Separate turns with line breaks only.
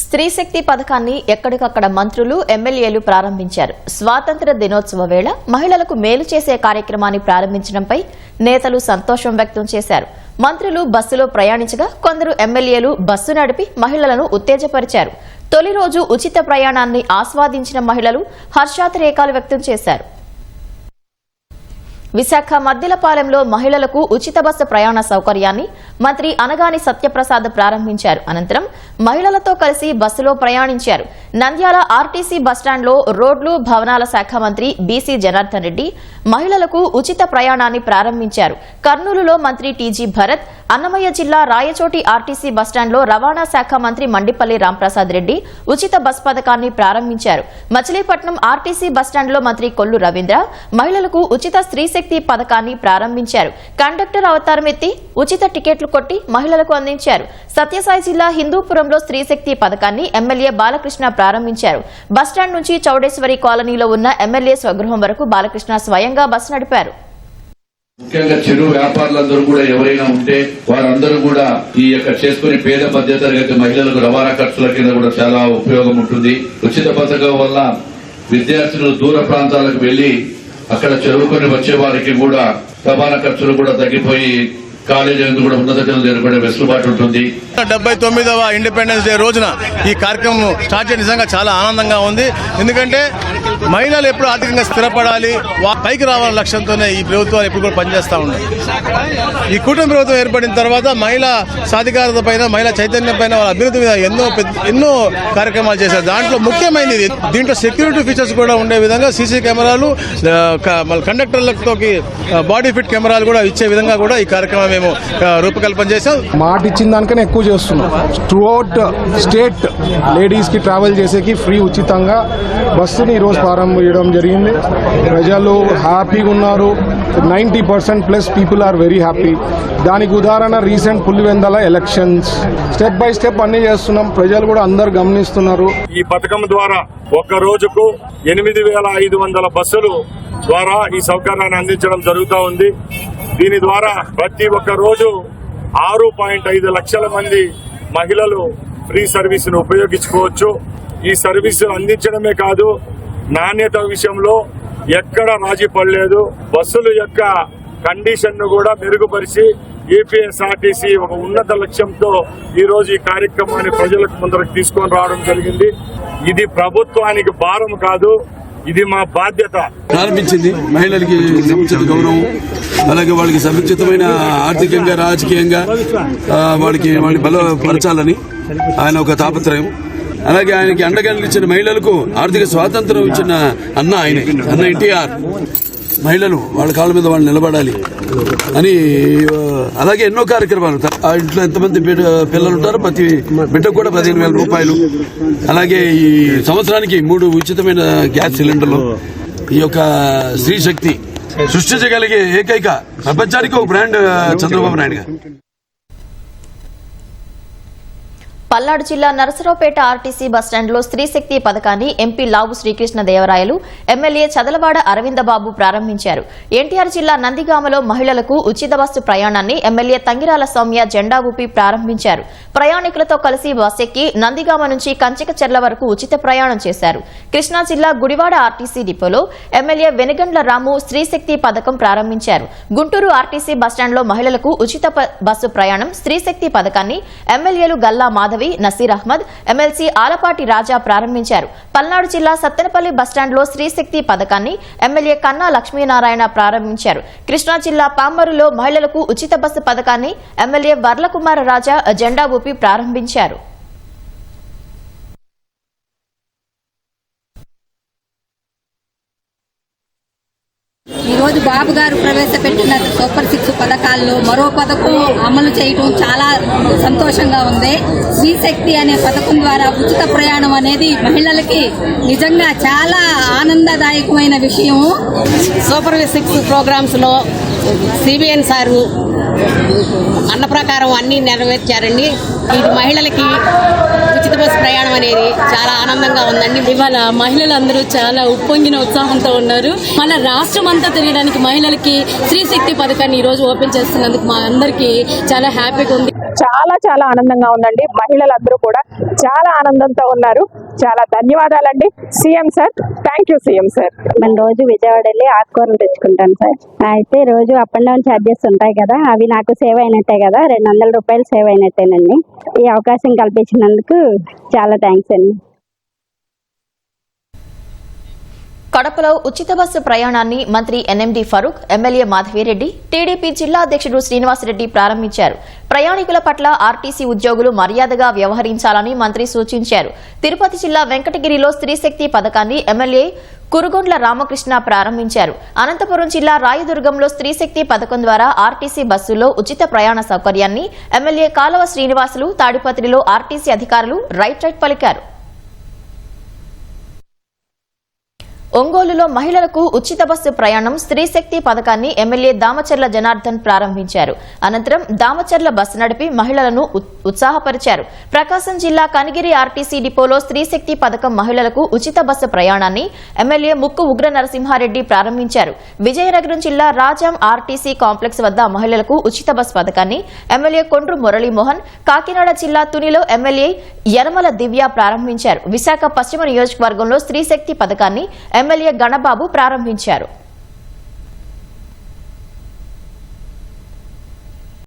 స్త్రీ శక్తి పథకాన్ని ఎక్కడికక్కడ మంత్రులు ఎమ్మెల్యేలు ప్రారంభించారు. స్వాతంత్ర దినోత్సవ వేళ మహిళలకు మేలు చేసే కార్యక్రమాన్ని ప్రారంభించడంపై నేతలు సంతోషం వ్యక్తం చేశారు. మంత్రులు బస్సులో ప్రయాణించగా కొందరు ఎమ్మెల్యేలు బస్సు నడిపి మహిళలను ఉత్తేజపరిచారు. తొలి రోజు ఉచిత ప్రయాణాన్ని ఆస్వాదించిన మహిళలు హర్షాతిరేకాలు వ్యక్తం చేశారు. విశాఖ మద్దిలపాలెంలో మహిళలకు ఉచిత బస్సు ప్రయాణ సౌకర్యాన్ని మంత్రి అనగాని సత్యప్రసాద్ ప్రారంభించారు. అనంతరం మహిళలతో కలిసి బస్సులో ప్రయాణించారు. నంద్యాల ఆర్టీసీ బస్టాండ్లో రోడ్లు భవనాల శాఖ మంత్రి బీసీ జనార్దన్ రెడ్డి మహిళలకు ఉచిత ప్రయాణాన్ని ప్రారంభించారు. కర్నూలులో మంత్రి టీజీ భరత్ అన్నమయ్య జిల్లా రాయచోటి ఆర్టీసీ బస్టాండ్లో రవాణా శాఖ మంత్రి మండిపల్లి రాంప్రసాద్ రెడ్డి ఉచిత బస్ పథకాన్ని ప్రారంభించారు. మచిలీపట్నం ఆర్టీసీ బస్టాండ్లో మంత్రి కొల్లు రవీంద్ర మహిళలకు ఉచిత స్త్రీ శక్తి పథకాన్ని ప్రారంభించారు. కండక్టర్ అవతారం ఎత్తి ఉచిత టికెట్లు కొట్టి మహిళలకు అందించారు. సత్యసాయి జిల్లా హిందూపురంలో స్త్రీ శక్తి పథకాన్ని ఎమ్మెల్యే బాలకృష్ణ ప్రారంభించారు. బస్టాండ్ నుంచి చౌడేశ్వరి కాలనీలో ఉన్న ఎమ్మెల్యే స్వగృహం వరకు బాలకృష్ణ స్వయంగా బస్సు నడిపారు.
ముఖ్యంగా చెరు వ్యాపారులందరూ కూడా ఎవరైనా ఉంటే వారందరూ కూడా ఈ యొక్క చేసుకునే పేద మధ్య తరగతి మహిళలకు రవాణా ఖర్చుల కింద కూడా చాలా ఉపయోగం ఉంటుంది. ఉచిత పథకం వల్ల విద్యార్థులు దూర ప్రాంతాలకు వెళ్ళి అక్కడ చదువుకొని వచ్చే వారికి కూడా రవాణా ఖర్చులు కూడా తగ్గిపోయి కాలేజీ కూడా ఉన్నత వెసులుబాటు ఉంటుంది.
డెబ్బై తొమ్మిదవ ఇండిపెండెన్స్ డే రోజున ఈ కార్యక్రమం స్టార్ట్ చేయడం నిజంగా చాలా ఆనందంగా ఉంది. ఎందుకంటే మహిళలు ఎప్పుడు ఆర్థికంగా స్థిరపడాలి వా- పైకి రావాలనే లక్ష్యంతోనే ఈ ప్రభుత్వాలు ఎప్పుడు కూడా పనిచేస్తూ ఉన్నాయి. ఈ కూటమి ప్రభుత్వం ఏర్పడిన తర్వాత మహిళా సాధికారత పైన మహిళా చైతన్యం పైన వాళ్ళ అభివృద్ధి మీద ఎన్నో పెద్ద- ఎన్నో కార్యక్రమాలు చేశారు. దాంట్లో ముఖ్యమైనది దీంట్లో సెక్యూరిటీ ఫీచర్స్ కూడా ఉండే విధంగా సీసీ కెమెరాలు మళ్ళీ కండక్టర్లతో బాడీ ఫిట్ కెమెరాలు కూడా ఇచ్చే విధంగా కూడా ఈ కార్యక్రమం మేము రూపకల్పన చేశాం.
మాట ఇచ్చిన దానికనే ఎక్కువ చేస్తున్నాం. త్రూఅవుట్ స్టేట్ లేడీస్కి ట్రావెల్ చేసేకి ఫ్రీ ఉచితంగా బస్సుని ఈరోజు ప్రారంభించడం జరిగింది. ప్రజలు హ్యాపీగా ఉన్నారు. Ninety percent plus people are very happy. దానికి ఉదాహరణ recent Pulivendula elections. Step by step అన్ని చేస్తున్నాం. ప్రజలు కూడా అందరు గమనిస్తున్నారు.
ఈ పథకం ద్వారా ఒక్క రోజుకు ఎనిమిది వేల ఐదు వందల బస్సులు ద్వారా ఈ సౌకర్యాన్ని అందించడం జరుగుతూ ఉంది. దీని ద్వారా ప్రతి ఒక్క రోజు ఆరు పాయింట్ ఐదు లక్షల మంది మహిళలు ఫ్రీ సర్వీసును ఉపయోగించుకోవచ్చు. ఈ సర్వీసును అందించడమే కాదు నాణ్యత విషయంలో ఎక్కడ రాజీ పడలేదు. బస్సుల యొక్క కండిషన్ను కూడా మెరుగుపరిచి ఏపీఎస్ఆర్టీసీ ఒక ఉన్నత లక్ష్యంతో ఈ రోజు ఈ కార్యక్రమాన్ని ప్రజలకు ముందరకు తీసుకొని రావడం జరిగింది. ఇది ప్రభుత్వానికి భారం కాదు. ఇది మా బాధ్యత.
ప్రారంభించింది మహిళలకి సముచిత గౌరవం అలాగే వాళ్ళకి సముచితమైన ఆర్థికంగా రాజకీయంగా వాళ్ళకి వాళ్ళని బలపరచాలని ఆయన ఒక తాపత్రయం. అలాగే ఆయనకి అండగా నిలిచిన మహిళలకు ఆర్థిక స్వాతంత్రం ఇచ్చిన అన్న ఆయన అన్న ఎన్టీఆర్. మహిళలు వాళ్ళ కాళ్ళ మీద వాళ్ళు నిలబడాలి అని అలాగే ఎన్నో కార్యక్రమాలు. ఆ ఇంట్లో ఎంతమంది పిల్లలు ఉంటారో ప్రతి బిడ్డకు కూడా పదిహేను వేల రూపాయలు. అలాగే ఈ సంవత్సరానికి మూడు ఉచితమైన గ్యాస్ సిలిండర్లు. ఈ యొక్క స్త్రీ శక్తి సృష్టించగలిగే ఏకైక ప్రపంచానికి ఒక బ్రాండ్ చంద్రబాబు నాయుడు గారు.
పల్నాడు జిల్లా నరసరావుపేట ఆర్టీసీ బస్టాండ్లో స్త్రీశక్తి పథకాన్ని ఎంపీ లావు శ్రీకృష్ణ దేవరాయలు ఎమ్మెల్యే చదలవాడ అరవిందబాబు ప్రారంభించారు. ఎన్టీఆర్ జిల్లా నందిగామలో మహిళలకు ఉచిత బస్సు ప్రయాణాన్ని ఎమ్మెల్యే తంగిరాల సౌమ్య జెండా ఊపి ప్రారంభించారు. ప్రయాణికులతో కలిసి బస్ ఎక్కి నందిగామ నుంచి కంచికచెర్ల వరకు ఉచిత ప్రయాణం చేశారు. కృష్ణా జిల్లా గుడివాడ ఆర్టీసీ డిపోలో ఎమ్మెల్యే వెనుగండ్ల రాము స్త్రీశక్తి పథకం ప్రారంభించారు. గుంటూరు ఆర్టీసీ బస్టాండ్లో మహిళలకు ఉచిత బస్సు ప్రయాణం స్త్రీశక్తి పథకాన్ని ఎమ్మెల్యేలు గల్లా మాధవి నసీర్ అహ్మద్ ఎమ్మెల్సీ ఆలపాటి రాజా ప్రారంభించారు. పల్నాడు జిల్లా సత్తెనపల్లి బస్టాండ్లో స్త్రీ శక్తి పథకాన్ని ఎమ్మెల్యే కన్నా లక్ష్మీనారాయణ ప్రారంభించారు. కృష్ణా జిల్లా పామరులో మహిళలకు ఉచిత బస్సు పథకాన్ని ఎమ్మెల్యే వర్లకుమార రాజా జెండా ఊపి ప్రారంభించారు
ఈ రోజు బాబు గారు ప్రవేశపెట్టిన సూపర్ సిక్స్ పథకాల్లో మరో పథకం అమలు చేయడం చాలా సంతోషంగా ఉంది. శ్రీశక్తి అనే పథకం ద్వారా ఉచిత ప్రయాణం అనేది మహిళలకి నిజంగా చాలా ఆనందదాయకమైన విషయం.
సూపర్ సిక్స్ ప్రోగ్రామ్స్లో సిబిఎన్ సారు అన్న ప్రకారం అన్ని నెరవేర్చారండి. ఇది మహిళలకి ఉచిత బస్సు ప్రయాణం అనేది చాలా ఆనందంగా ఉందండి.
ఇవాళ మహిళలందరూ చాలా ఉప్పొంగిన ఉత్సాహంతో ఉన్నారు. మన రాష్ట్రం అంతా తిరగడానికి మహిళలకి స్త్రీ శక్తి పథకాన్ని ఈ రోజు ఓపెన్ చేస్తున్నందుకు మా అందరికీ చాలా హ్యాపీగా ఉంది.
చాలా చాలా ఆనందంగా ఉందండి. మహిళలందరూ కూడా చాలా ఆనందంతో ఉన్నారు. చాలా ధన్యవాదాలండి. CM sir thank you CM sir.
నేను రోజు విజయవాడ వెళ్ళి ఆకుకూరలు తెచ్చుకుంటాను సార్. అయితే రోజు అప్ అండ్ డౌన్ ఛార్జెస్ ఉంటాయి కదా అవి నాకు సేవ్ అయినట్టే కదా రెండు వందల రూపాయలు సేవ్ అయినట్టేనండి. ఈ అవకాశం కల్పించినందుకు చాలా థ్యాంక్స్ అండి.
కడపలో ఉచిత బస్సు ప్రయాణాన్ని మంత్రి NMD Farooq MLA Madhavi Reddy TDP జిల్లా అధ్యక్షుడు శ్రీనివాసరెడ్డి ప్రారంభించారు. ప్రయాణికుల పట్ల ఆర్టీసీ ఉద్యోగులు మర్యాదగా వ్యవహరించాలని మంత్రి సూచించారు. తిరుపతి జిల్లా వెంకటగిరిలో స్త్రీశక్తి పథకాన్ని ఎమ్మెల్యే కురుగొండ్ల రామకృష్ణ ప్రారంభించారు. అనంతపురం జిల్లా రాయదుర్గంలో స్త్రీశక్తి పథకం ద్వారా ఆర్టీసీ బస్సుల్లో ఉచిత ప్రయాణ సౌకర్యాన్ని ఎమ్మెల్యే కాలవ శ్రీనివాసులు తాడిపత్రిలో ఆర్టీసీ అధికారులు రైట్ రైట్ పలికారు. ఒంగోలులో మహిళలకు ఉచిత బస్సు ప్రయాణం స్త్రీశక్తి పథకాన్ని ఎమ్మెల్యే దామచర్ల జనార్దన్ ప్రారంభించారు. అనంతరం దామచర్ల బస్సు నడిపి మహిళలను ఉత్- ఉత్సాహపరిచారు. ప్రకాశం జిల్లా కనిగిరి ఆర్టీసీ డిపోలో స్త్రీశక్తి పథకం మహిళలకు ఉచిత బస్సు ప్రయాణాన్ని ఎమ్మెల్యే ముక్కు ఉగ్ర నరసింహారెడ్డి ప్రారంభించారు. విజయనగరం జిల్లా రాజాం ఆర్టీసీ కాంప్లెక్స్ వద్ద మహిళలకు ఉచిత బస్సు పథకాన్ని ఎమ్మెల్యే కొండ్రు మురళీమోహన్ కాకినాడ జిల్లా తునిలో ఎమ్మెల్యే యనమల దివ్య ప్రారంభించారు. విశాఖ పశ్చిమ నియోజకవర్గంలో స్త్రీశక్తి పథకాన్ని ఎమ్మెల్యే గణబాబు ప్రారంభించారు.